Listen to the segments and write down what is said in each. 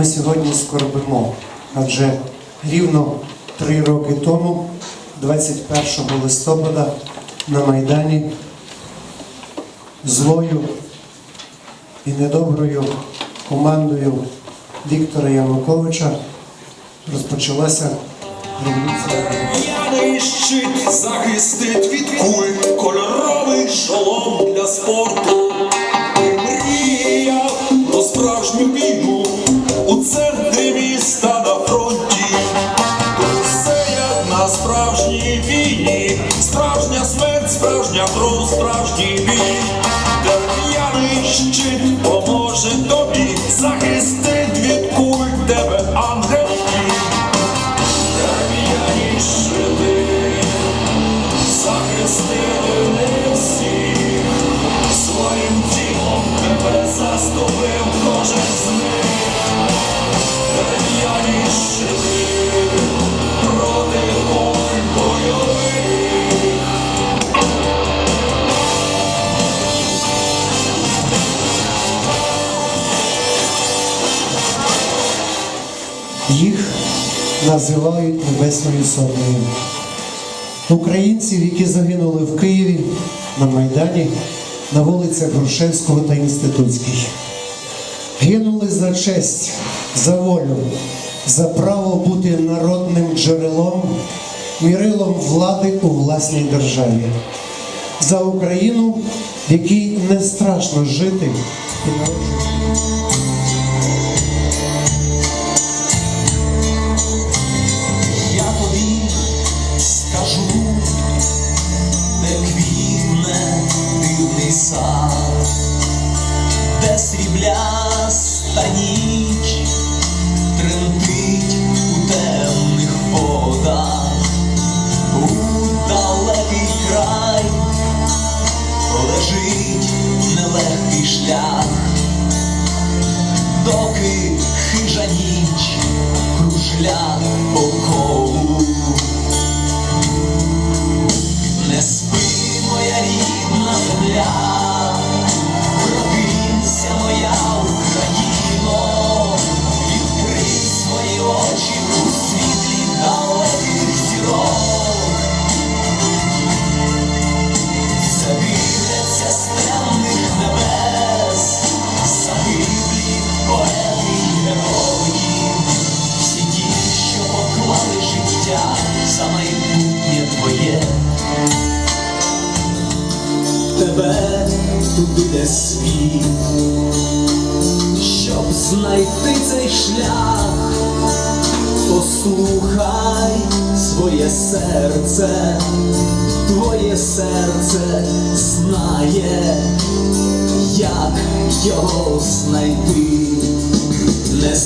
ми сьогодні скорбимо. Адже рівно три роки тому, 21 листопада, на Майдані злою і недоброю командою Віктора Януковича розпочалася революція. П'яний захистить від куль кольоровий шолом для спорту. Ти мріяв про справжню війну у міста на фронті. То все як на справжній війні, справжня смерть, справжня кров, справжній бій. Де п'яний щит поможе тобі, називають Небесною Сотнею. Українців, які загинули в Києві на Майдані, на вулицях Грушевського та Інститутській. Гинули за честь, за волю, за право бути народним джерелом, мірилом влади у власній державі, за Україну, в якій не страшно жити і народжувати. Серце, твоє серце знає, як його знайти. Не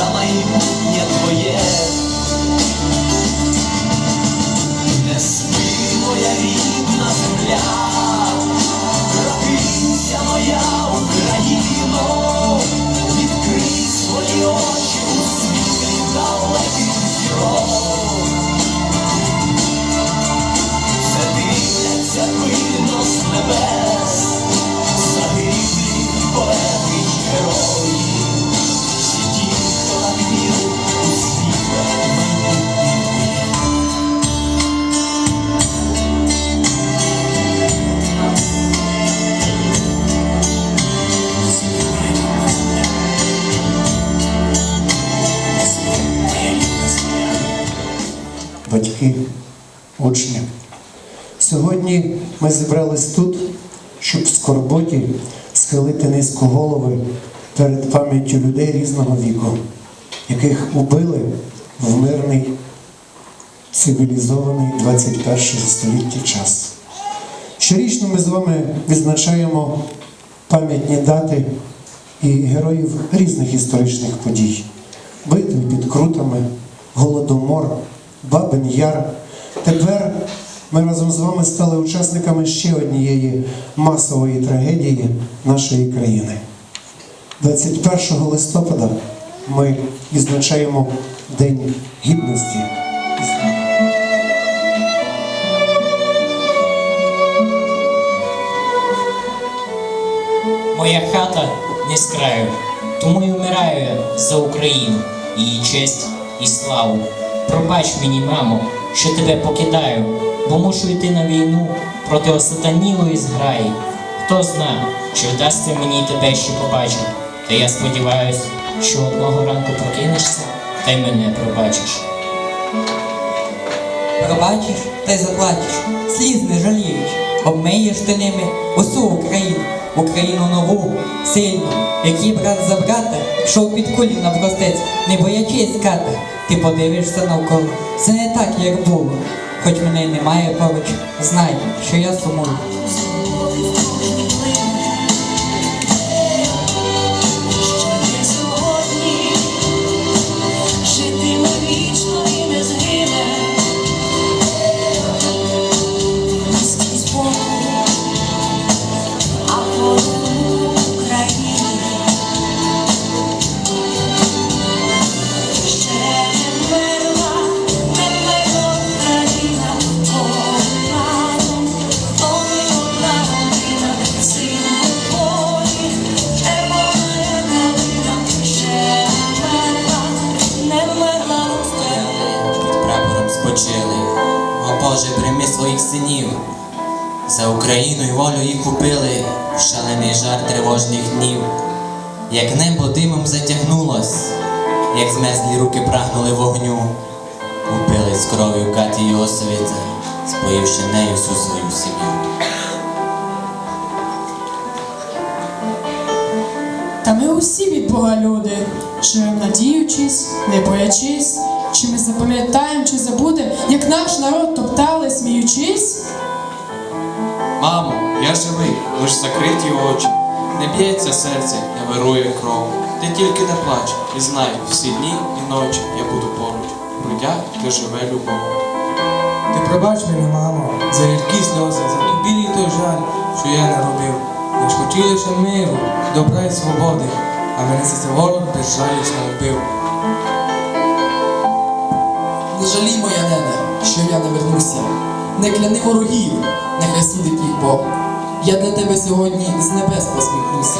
життя за ми зібрались тут, щоб в скорботі схилити низько голови перед пам'яттю людей різного віку, яких убили в мирний цивілізований 21 столітті час. Щорічно ми з вами відзначаємо пам'ятні дати і героїв різних історичних подій. Битви під Крутами, Голодомор, Бабин Яр. Тепер ми разом з вами стали учасниками ще однієї масової трагедії нашої країни. 21 листопада ми відзначаємо День Гідності. Моя хата не з краю, тому й вмираю за Україну, її честь і славу. Пробач мені, мамо, що тебе покидаю, бо мушу йти на війну проти осатанілої зграї. Хто зна, чи вдасться мені тебе ще побачити. Та я сподіваюсь, що одного ранку прокинешся та й мене пробачиш. Пробачиш та й заплачеш, сліз не жалієш, обмиєш ти ними усю Україну, Україну нову, сильну, який брат за брата йшов під кулі навпростець, не боячись ката. Ти подивишся навколо, все не так, як було. Хоч мене й немає поруч, знай, що я сумую. Своїх синів. За Україну й волю їх купили в шалений жар тривожних днів. Як небо димом затягнулось, як змерзлі руки прагнули вогню, Упились кров'ю Каті Йосовіця, споївши нею всю свою сім'ю. Та ми усі від Бога люди, живем надіючись, не боячись, чи ми запам'ятаємо, чи забудемо, як наш народ топтали, сміючись. Мамо, я живий, лиш закриті очі. Не б'ється серце, не вирує кров. Ти тільки не плач, і знай, всі дні і ночі я буду поруч. В грудях де живе любов. Ти пробач мені, мамо, за рідкі сльози, за ту білий той жаль, що я не робив. Я ж хотів лише миру, добра й свободи, а мене за це ворог безжалісно вбив. Не жалій, моя нене, що я не вернуся. Не кляни ворогів, нехай судить їх Бог. Я для тебе сьогодні з небес посміхнуся.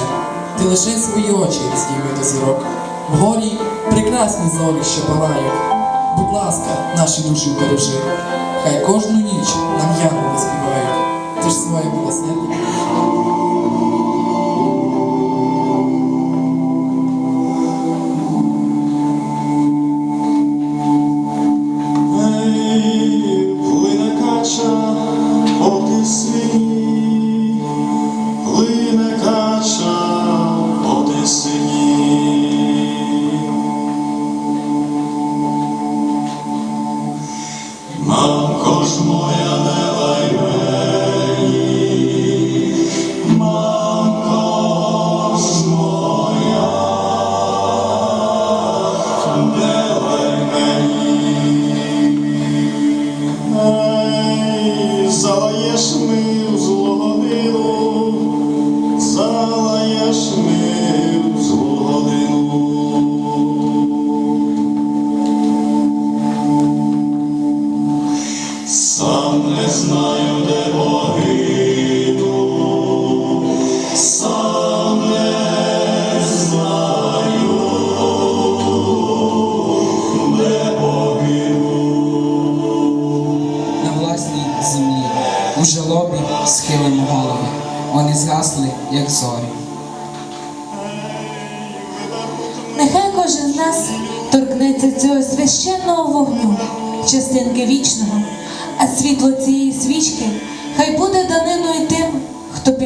Ти лише свої очі здійми до зірок. Вгорі прекрасні зорі, що палають. Будь ласка, наші душі бережи. Хай кожну ніч нам янголи співають. Ти ж своє милосердя.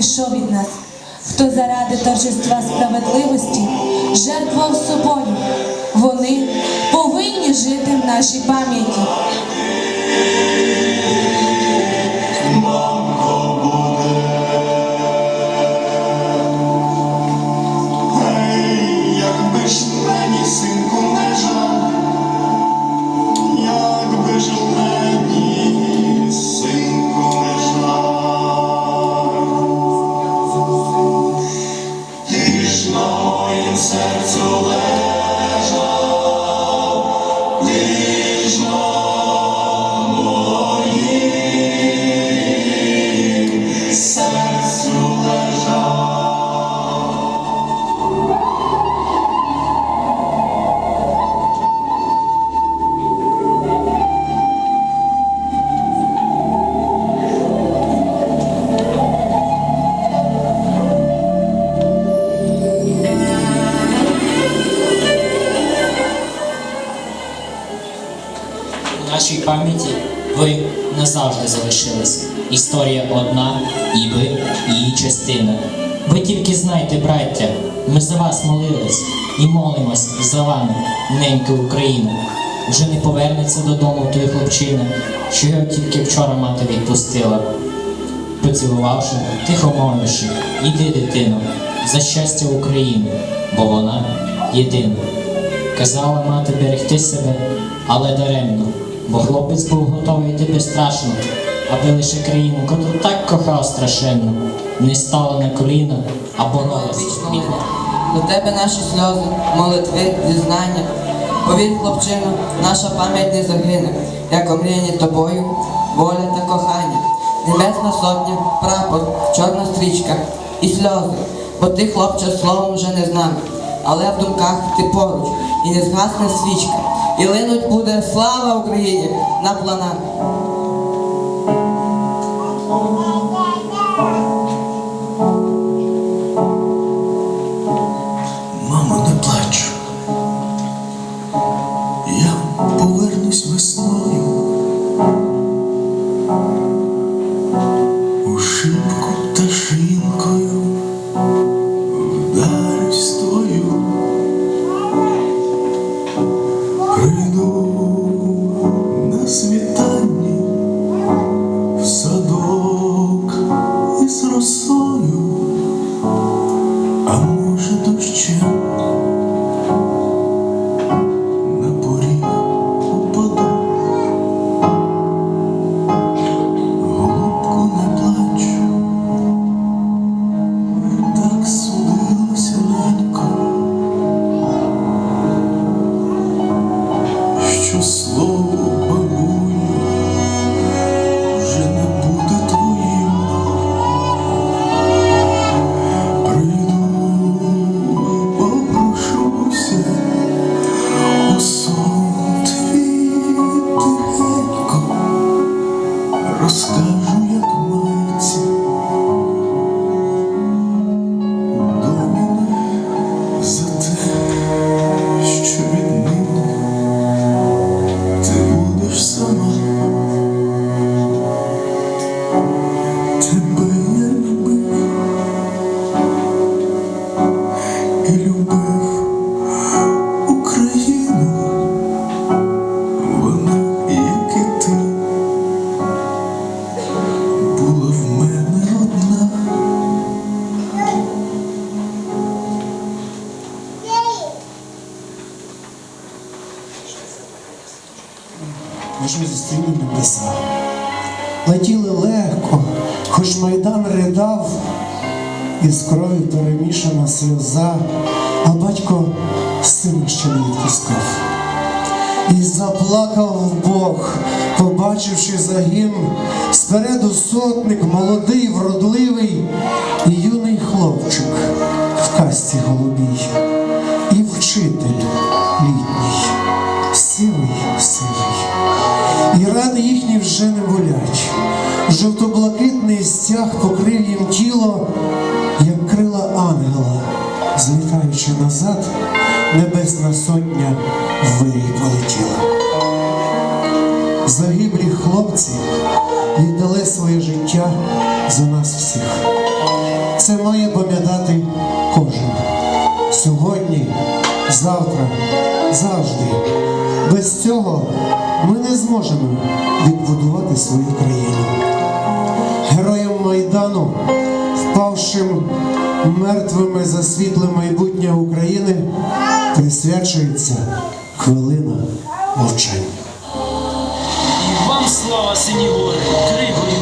Пішов від нас, хто заради торжества справедливості жертвував собою. Вони повинні жити в нашій пам'яті. Назавжди залишились. Історія одна, і ви її частина. Ви тільки знайте, браття, ми за вас молились і молимось за вами, ненька Україна. Вже не повернеться додому той хлопчина, що його тільки вчора мати відпустила. Поцілувавши, тихо мовивши, іди, дитино, за щастя України, бо вона єдина. Казала мати берегти себе, але даремно, бо хлопець був готовий йти безстрашно, аби лише країну, котру так кохав страшенно, не стала на коліна, а боролась. До тебе наші сльози, молитви, зізнання. Повір, хлопчину, наша пам'ять не загине, як омріяні тобою, воля та кохання. Небесна сотня, прапор, чорна стрічка і сльози, бо ти, хлопче, словом вже не з нами, але в думках ти поруч, і не згасне свічка, і линуть буде слава Україні на планах. Мамо, не плач. Я повернусь весною. Зустріли небеса. Летіли легко, хоч майдан ридав, і з кров'ю перемішана сльоза, а батько сина ще не відпускав. І заплакав Бог, побачивши загін, спереду сотник, молодий, вродливий, і юний хлопчик в касті голубій, і вчитель П'яти їхні вже не болять, жовто-блакитний стяг покрив їм тіло, як крила ангела, злітаючи назад, небесна сотня вирій полетіла. Загиблі хлопці віддали своє життя за нас всіх. Це має пам'ятати кожен сьогодні завтра, завжди. Без цього ми не зможемо відбудувати свою країну. Героям Майдану, впавшим мертвими за світле майбутнє України, присвячується хвилина мовчання. І Вам слава сині гори, крикуй!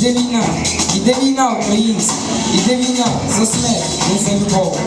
Іде війна, іде війна, українці, іде війна за смерть, не за любов.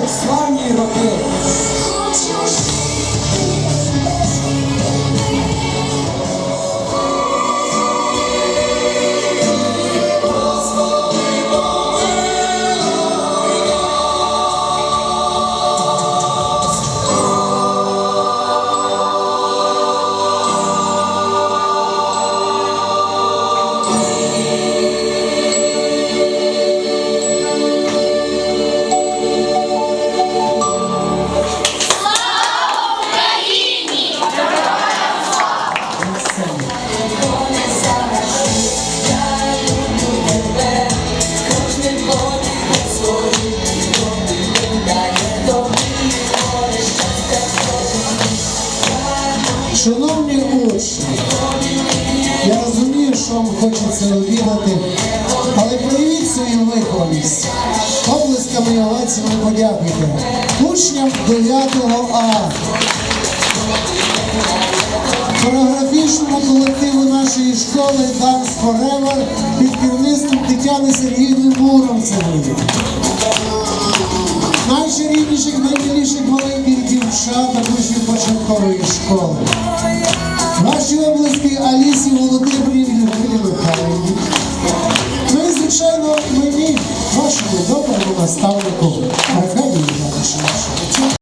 як роки. вам хочеться обігати, але проявіть свою вихованість. Облисками і овацями подякуйте. Учням 9 А. Хореографічному колективу нашої школи Данс Форевер під керівництвом Тетяни Сергійни Муромцевої. Найчарівніших, найміліших маленьких дівчат, також початкової школи наші обласки Алісі Володимирівні Михайлівні. Ну і, звичайно, мені вашому доброму наставнику Аркадію Івановичу.